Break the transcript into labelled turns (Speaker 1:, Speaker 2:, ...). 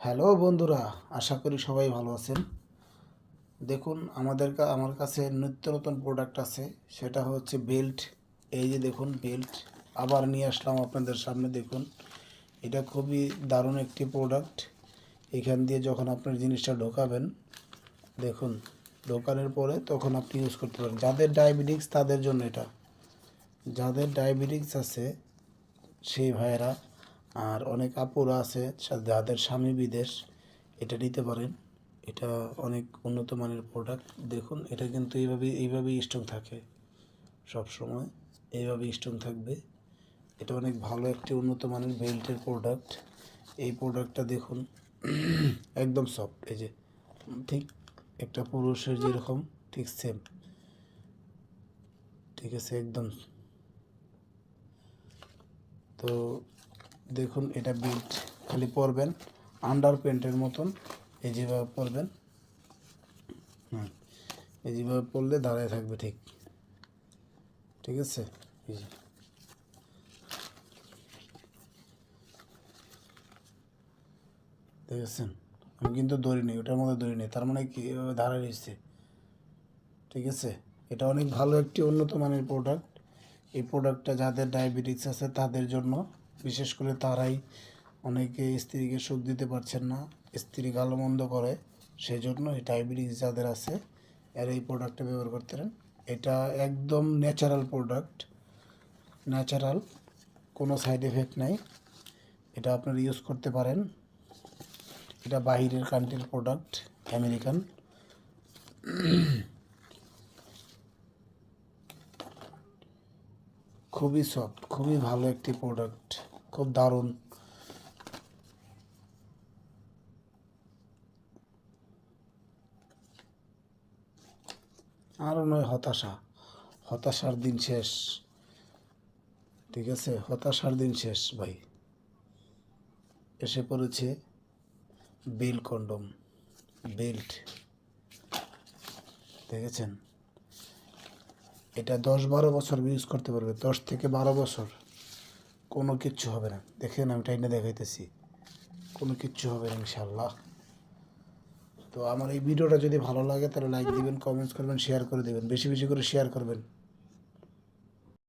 Speaker 1: Hello বন্ধুরা, আশা করি সবাই ভালো আছেন। দেখুন, আমাদের কা- আমার কাছে নিত্য নতুন প্রোডাক্ট আছে, সেটা হচ্ছে বেল্ট এই যে দেখুন বেল্ট আবার নিয়ে আসলাম আপনাদের সামনে, দেখুন। এটা খুবই দারুণ একটি প্রোডাক্ট এখান দিয়ে যখন আপনার জিনিসটা ঢোকাবেন, দেখুন, ঢোকানোর পরে তখন আপনি ইউজ করতে পারেন। যাদের ডায়াবেটিক্স তাদের জন্য এটা। যাদের ডায়াবেটিক্স আছে, সেই ভাইয়েরা আর অনেক আপুরা আছে, যাদের স্বামী বিদেশ, এটা নিতে পারেন। এটা অনেক উন্নত মানের প্রোডাক্ট দেখুন, এটা কিন্তু এইভাবে এইভাবেই স্ট্রং থাকে সব সময় এইভাবেই স্ট্রং থাকবে। এটা অনেক ভালো একটি উন্নত মানের বেল্টের প্রোডাক্ট এই প্রোডাক্টটা দেখুন, একদম সফট এই যে, ঠিক একটা পুরুষের যেরকম, ঠিক সেম ঠিক আছে, একদম। তো দেখুন, এটা বেল্ট খালি পরবেন আন্ডার প্যান্টের মতন, এই যেভাবে পরবেন হুম এই যেভাবে পরলে দাঁড়ায় থাকবে ঠিক। ঠিক আছে। দেখেছেন? আমি কিন্তু দড়ি নেই ওটার মধ্যে দড়ি নেই তার মানে কি, এভাবে দাঁড়ায় রয়েছে। ঠিক আছে? এটা অনেক ভালো একটি উন্নত মানের প্রোডাক্ট এই প্রোডাক্টটা যাদের ডায়াবেটিস আছে, তাদের জন্য বিশেষ করে তারাই অনেকে স্ত্রীকে সুখ দিতে পারছেন না, স্ত্রী ভালো মন্দ করে সেই জন্য এই ডায়াবেটিস যাদের আছে, এর এই প্রোডাক্টটা ব্যবহার করতে পারেন। এটা একদম ন্যাচারাল প্রোডাক্ট ন্যাচারাল কোনো সাইড এফেক্ট নাই। এটা আপনারা ইউজ করতে পারেন। এটা বাহিরের কান্ট্রির প্রোডাক্ট আমেরিকান খুবই সফট, খুবই ভালো একটি প্রোডাক্ট খুব দারুণ। আরও নয় হতাশা, হতাশার দিন শেষ। ঠিক আছে? হতাশার দিন শেষ, ভাই। এসে পড়েছে বেল কন্ডম, বেল্ট। দেখেছেন? এটা দশ বারো বছর ইউজ করতে পারবে। দশ থেকে বারো বছর কোনো কিচ্ছু হবে না। দেখেন আমি টাইনে দেখাইতেছি। কোনো কিচ্ছু হবে না ইনশাল্লাহ তো আমার এই ভিডিওটা যদি ভালো লাগে তাহলে লাইক দিবেন কমেন্টস করবেন শেয়ার করে দেবেন। বেশি বেশি করে শেয়ার করবেন।